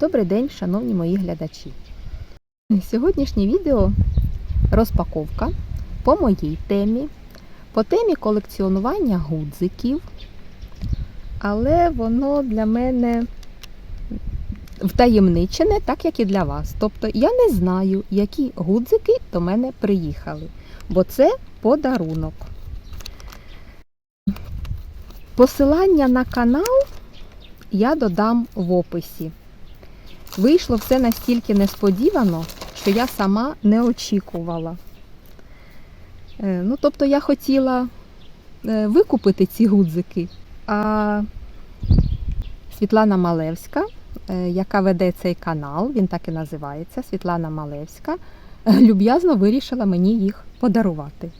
Добрий день, шановні мої глядачі. Сьогоднішнє відео розпаковка по моїй темі, по темі колекціонування гудзиків, але воно для мене втаємничене, так як і для вас. Тобто я не знаю, які гудзики до мене приїхали, бо це подарунок. Посилання на канал я додам в описі. Вийшло все настільки несподівано, що я сама не очікувала. Е, Ну, тобто я хотіла е, викупити ці гудзики, а Світлана Малевська, е, яка веде цей канал, він так і називається Світлана Малевська, люб'язно вирішила мені їх подарувати.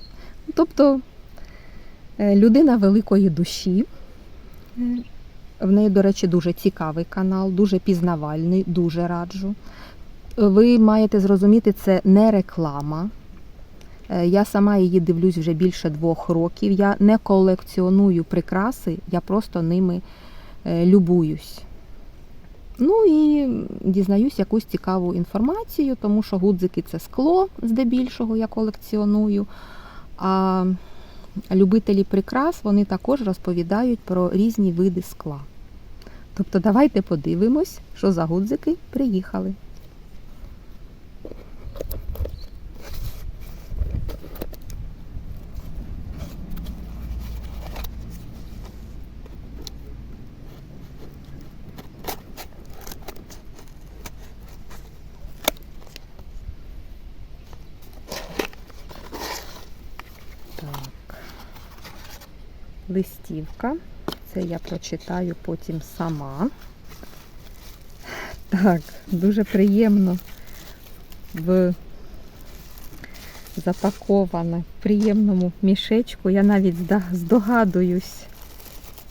Тобто людина великої душі. В неї, до речі, дуже цікавий канал, дуже пізнавальний, дуже раджу. Ви маєте зрозуміти, це не реклама. Е, Я сама її дивлюсь вже більше двох років. Я не колекціоную прикраси, я просто ними е, любуюсь. Ну і дізнаюсь якусь цікаву інформацію, тому що гудзики це скло, здебільшого я колекціоную. А любителі прикрас вони також розповідають про різні види скла. Тобто давайте подивимось, що за гудзики приїхали. Так. Листівка. Це я прочитаю потім сама. Так, дуже приємно в запаковане в приємному мішечку. Я навіть здогадуюсь,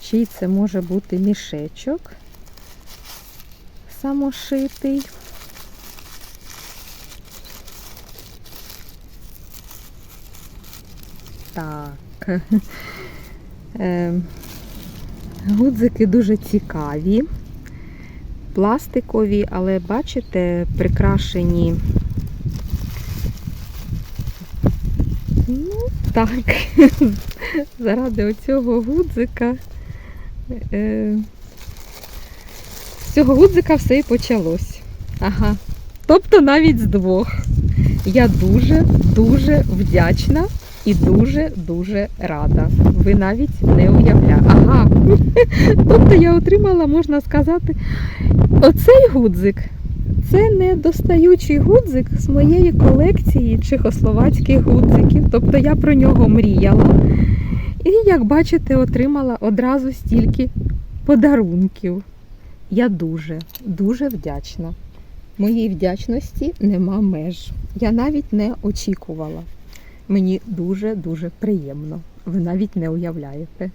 чий це може бути мішечок самошитий. Так. Ем, Гудзики дуже цікаві, пластикові, але бачите, прикрашені. Ну, так, заради оцього гудзика. е, З цього гудзика все і почалось. Ага. Тобто навіть з двох. Я дуже, дуже вдячна і дуже-дуже рада. Ви навіть не уявляєте. Ага. Тобто я отримала, можна сказати, оцей гудзик. Це не достаючий гудзик з моєї колекції чехословацьких гудзиків. Тобто я про нього мріяла. І, як бачите, отримала одразу стільки подарунків. Я дуже, дуже вдячна. Моїй вдячності нема меж. Я навіть не очікувала. Мені дуже-дуже приємно. Ви навіть не уявляєте.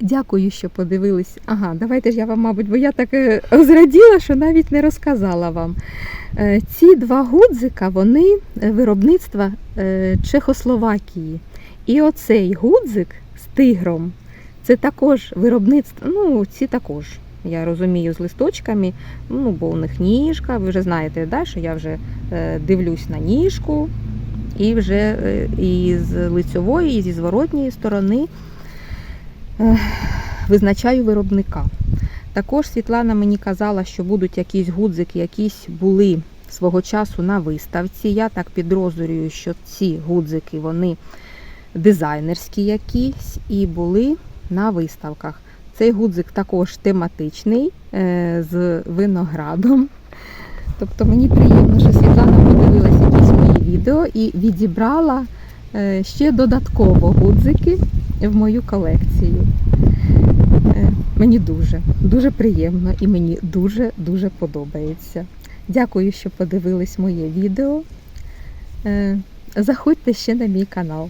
Дякую, що подивились. Ага, давайте ж я вам, мабуть, бо я так е, зраділа, що навіть не розказала вам. Е, Ці два гудзика, вони е, виробництва Чехословакії. І оцей гудзик з тигром, це також виробництво, ну, ці також, я розумію, з листочками, ну, бо у них ніжка, ви вже знаєте, да, що я вже е, дивлюсь на ніжку, і вже е, і з лицьової, і зі зворотньої сторони е, визначаю виробника. Також Світлана мені казала, що будуть якісь гудзики, якісь були свого часу на виставці. Я так підозрюю, що ці гудзики вони дизайнерські якісь і були на виставках. Цей гудзик також тематичний е, з виноградом. Тобто мені приємно, що Світлана подивилась якісь мої відео і відібрала е, ще додатково гудзики в мою колекцію. Е, Мені дуже, дуже приємно і мені дуже-дуже подобається. Дякую, що подивились моє відео. Заходьте ще на мій канал.